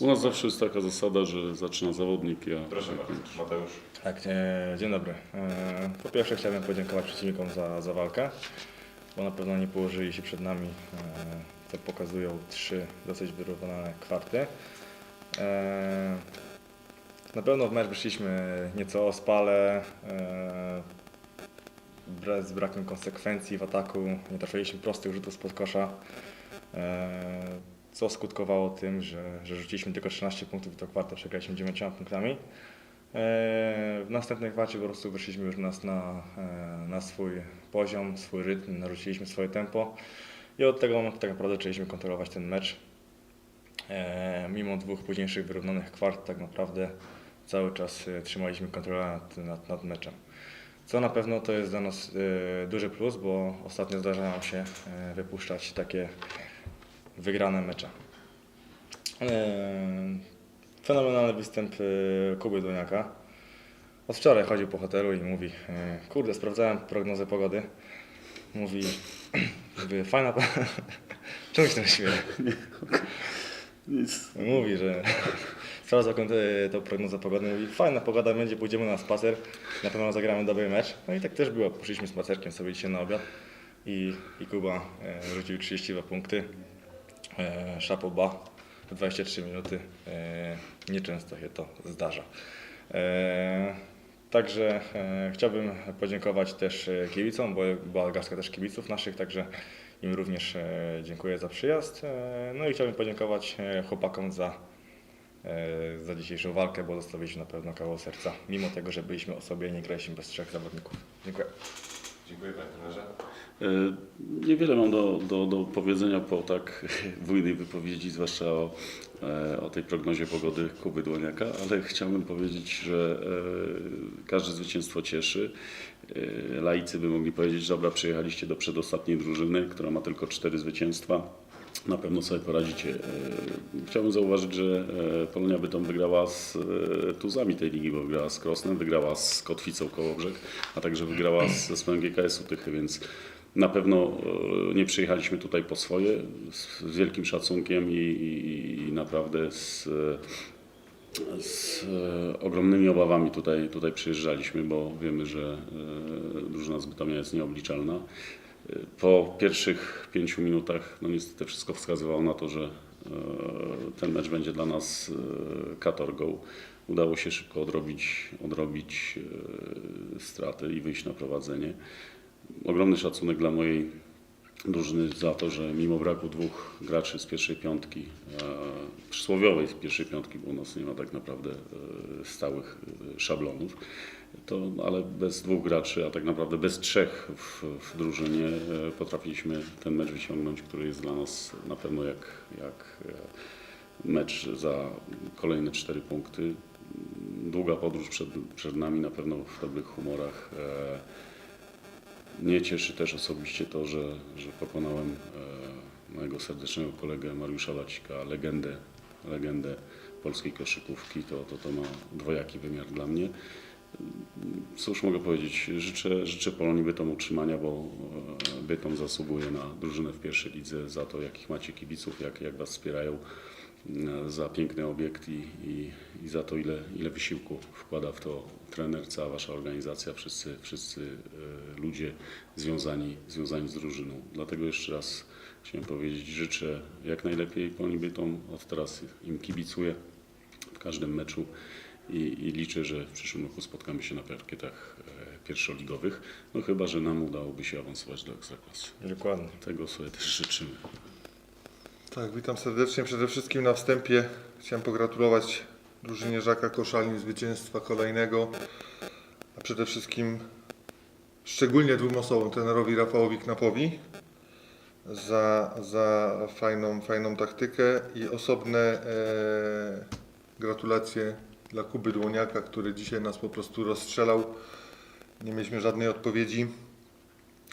U nas zawsze jest taka zasada, że zaczyna zawodnik, ja Proszę bardzo, Mateusz. Tak, e, dzień dobry. E, po pierwsze chciałbym podziękować przeciwnikom za, za walkę, bo na pewno nie położyli się przed nami, e, co pokazują trzy dosyć wyrównane kwarty. E, na pewno w mecz wyszliśmy nieco ospale, e, bez z brakiem konsekwencji w ataku, nie trafiliśmy prostych rzutów spod kosza, e, co skutkowało tym, że, że rzuciliśmy tylko 13 punktów i to kwartę przegraliśmy 9 punktami. E, W następnej kwarcie po prostu wyszliśmy już nas na, e, na swój poziom, swój rytm, narzuciliśmy swoje tempo i od tego momentu tak naprawdę zaczęliśmy kontrolować ten mecz. E, Mimo dwóch późniejszych wyrównanych kwart tak naprawdę cały czas trzymaliśmy kontrolę nad, nad, nad meczem. Co na pewno to jest dla nas duży plus, bo ostatnio zdarza nam się wypuszczać takie wygrane mecze. E, Fenomenalny występ e, Kuby Doniaka. Od wczoraj chodził po hotelu i mówi, e, kurde, sprawdzałem prognozę pogody. Mówi, fajna... Czemu się tam śmieje? Nic. Mówi, że sprawdzał kont- tą prognozę pogody. Mówi, fajna pogoda będzie, pójdziemy na spacer, na pewno zagramy dobry mecz. No i tak też było. Poszliśmy spacerkiem sobie dzisiaj na obiad i, i Kuba rzucił 32 punkty. E, Szapoba w 23 minuty. E, nieczęsto się to zdarza. E, Także chciałbym podziękować też kibicom, bo była garstka też kibiców naszych, także im również dziękuję za przyjazd. No i chciałbym podziękować chłopakom za, za dzisiejszą walkę, bo zostawiliśmy na pewno kawał serca, mimo tego, że byliśmy osobie i graliśmy bez trzech zawodników. Dziękuję. Dziękuję panie. E, Niewiele mam do, do, do powiedzenia po tak bujnej wypowiedzi, zwłaszcza o, e, o tej prognozie pogody Kuby Dłoniaka, ale chciałbym powiedzieć, że e, każde zwycięstwo cieszy. Laicy by mogli powiedzieć, że dobra, przyjechaliście do przedostatniej drużyny, która ma tylko cztery zwycięstwa. Na pewno sobie poradzicie. E, Chciałbym zauważyć, że e, Polonia Bytom wygrała z e, tuzami tej ligi, bo wygrała z Krosnem, wygrała z Kotwicą Kołobrzeg, a także wygrała z zespołem GKS-u Tychy, więc na pewno nie przyjechaliśmy tutaj po swoje, z, wielkim szacunkiem i, i, i naprawdę z, z ogromnymi obawami tutaj, tutaj przyjeżdżaliśmy, bo wiemy, że drużyna z Bytomia jest nieobliczalna. Po pierwszych pięciu minutach, no niestety wszystko wskazywało na to, że e, ten mecz będzie dla nas e, katorgą. Udało się szybko odrobić, odrobić e, straty i wyjść na prowadzenie. Ogromny szacunek dla mojej drużyny za to, że mimo braku dwóch graczy z pierwszej piątki, e, przysłowiowej z pierwszej piątki, bo u nas nie ma tak naprawdę e, stałych e, szablonów, to, ale bez dwóch graczy, a tak naprawdę bez trzech w, w drużynie e, potrafiliśmy ten mecz wyciągnąć, który jest dla nas na pewno jak, jak e, mecz za kolejne cztery punkty. Długa podróż przed, przed nami, na pewno w dobrych humorach. E, mnie cieszy też osobiście to, że, że pokonałem e, mojego serdecznego kolegę Mariusza Lacika, legendę, legendę polskiej koszykówki. To, to, to ma dwojaki wymiar dla mnie. Cóż mogę powiedzieć? Życzę, życzę Polonii Bytom utrzymania, bo e, Bytom zasługuje na drużynę w pierwszej lidze za to, jakich macie kibiców, jak, jak Was wspierają, za piękny obiekt i, i, i za to, ile, ile wysiłku wkłada w to trener, cała Wasza organizacja, wszyscy, wszyscy e, ludzie związani, związani z drużyną. Dlatego jeszcze raz chciałem powiedzieć, życzę jak najlepiej Polonii Bytom. Od teraz im kibicuję w każdym meczu i, i liczę, że w przyszłym roku spotkamy się na parkietach e, pierwszoligowych. No chyba, że nam udałoby się awansować do Ekstraklasy. Dokładnie. Tego sobie też życzymy. Tak, witam serdecznie. Przede wszystkim na wstępie chciałem pogratulować drużynie Żaka Koszalin zwycięstwa kolejnego, a przede wszystkim szczególnie dwóm osobom, trenerowi Rafałowi Knapowi za, za fajną, fajną taktykę i osobne e, gratulacje dla Kuby Dłoniaka, który dzisiaj nas po prostu rozstrzelał. Nie mieliśmy żadnej odpowiedzi.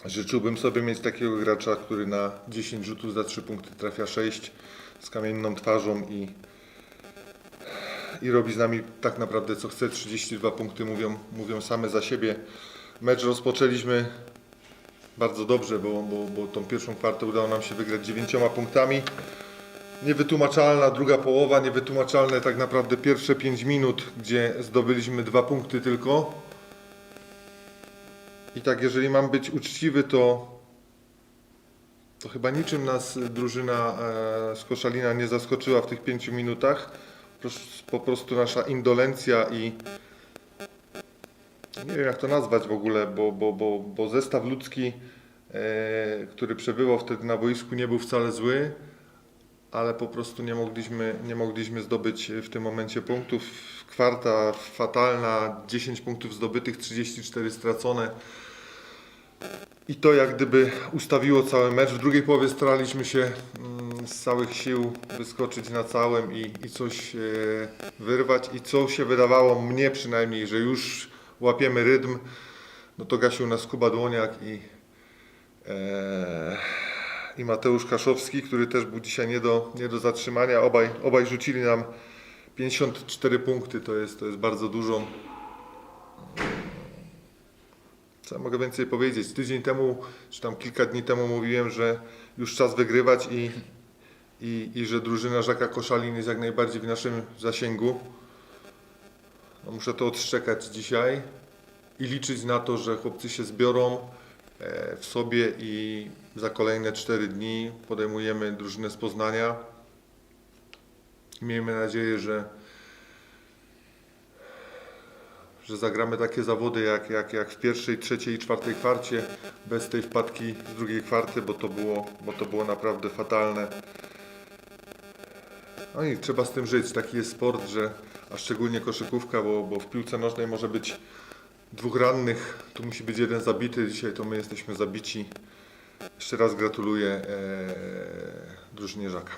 Życzyłbym sobie mieć takiego gracza, który na 10 rzutów za 3 punkty trafia 6 z kamienną twarzą i, i robi z nami tak naprawdę co chce. 32 punkty mówią, mówią same za siebie. Mecz rozpoczęliśmy bardzo dobrze, bo, bo, bo tą pierwszą kwartę udało nam się wygrać 9 punktami. Niewytłumaczalna druga połowa, niewytłumaczalne tak naprawdę pierwsze 5 minut, gdzie zdobyliśmy dwa punkty tylko. I tak, jeżeli mam być uczciwy, to, to chyba niczym nas drużyna e, z Koszalina nie zaskoczyła w tych 5 minutach. Po prostu nasza indolencja i nie wiem jak to nazwać w ogóle, bo, bo, bo, bo zestaw ludzki, e, który przebywał wtedy na boisku, nie był wcale zły, ale po prostu nie mogliśmy, nie mogliśmy zdobyć w tym momencie punktów. Kwarta fatalna, 10 punktów zdobytych, 34 stracone. I to jak gdyby ustawiło cały mecz. W drugiej połowie staraliśmy się mm, z całych sił wyskoczyć na całym i, i coś e, wyrwać. I co się wydawało mnie przynajmniej, że już łapiemy rytm, no to gasił nas Kuba Dłoniak i, e, i Mateusz Kaszowski, który też był dzisiaj nie do, nie do zatrzymania. Obaj, obaj rzucili nam 54 punkty, to jest, to jest bardzo dużo. Co ja mogę więcej powiedzieć? Tydzień temu, czy tam kilka dni temu mówiłem, że już czas wygrywać i, i, i że drużyna Żaka Koszalin jest jak najbardziej w naszym zasięgu. No muszę to odszczekać dzisiaj i liczyć na to, że chłopcy się zbiorą e, w sobie i za kolejne 4 dni podejmujemy drużynę z Poznania. Miejmy nadzieję, że że zagramy takie zawody jak, jak, jak w pierwszej, trzeciej i czwartej kwarcie, bez tej wpadki z drugiej kwarty, bo to było, bo to było naprawdę fatalne. No i trzeba z tym żyć. Taki jest sport, że a szczególnie koszykówka, bo, bo w piłce nożnej może być dwóch rannych, tu musi być jeden zabity. Dzisiaj to my jesteśmy zabici. Jeszcze raz gratuluję e, drużynie Żaka.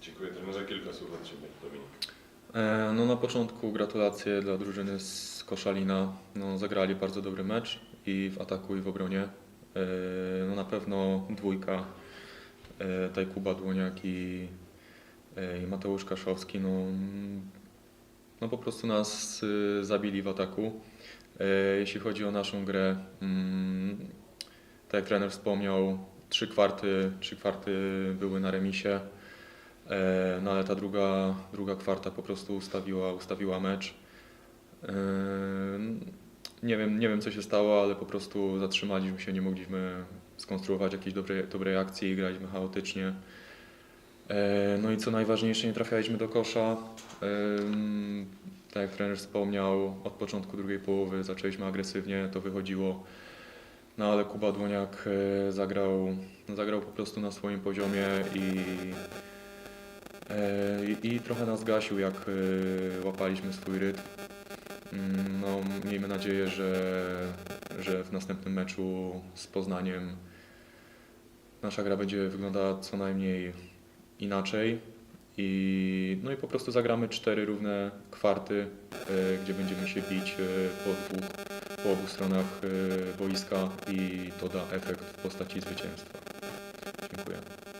Dziękuję trenerze. Kilka słów od Ciebie, Dominik. E, No na początku gratulacje dla drużyny z Koszalina. No, zagrali bardzo dobry mecz i w ataku i w obronie. E, No na pewno dwójka e, tutaj Kuba Dłoniak i, Mateusz Kaszowski no, no po prostu nas y, zabili w ataku. Jeśli chodzi o naszą grę, mm, tak jak trener wspomniał, trzy kwarty, trzy kwarty były na remisie. E, No ale ta druga, druga kwarta po prostu ustawiła, ustawiła mecz. E, Nie wiem, nie wiem co się stało, ale po prostu zatrzymaliśmy się, nie mogliśmy skonstruować jakiejś dobrej, dobrej akcji, graliśmy chaotycznie. E, No i co najważniejsze, nie trafialiśmy do kosza. Tak jak trener wspomniał, od początku drugiej połowy zaczęliśmy agresywnie, to wychodziło. No ale Kuba Dłoniak zagrał, zagrał po prostu na swoim poziomie i, I, I trochę nas gasił, jak e, łapaliśmy swój rytm. Mm, No, miejmy nadzieję, że, że w następnym meczu z Poznaniem nasza gra będzie wyglądała co najmniej inaczej. I, no i po prostu zagramy cztery równe kwarty, e, gdzie będziemy się bić e, po, dwóch, po obu stronach e, boiska i to da efekt w postaci zwycięstwa. Dziękuję.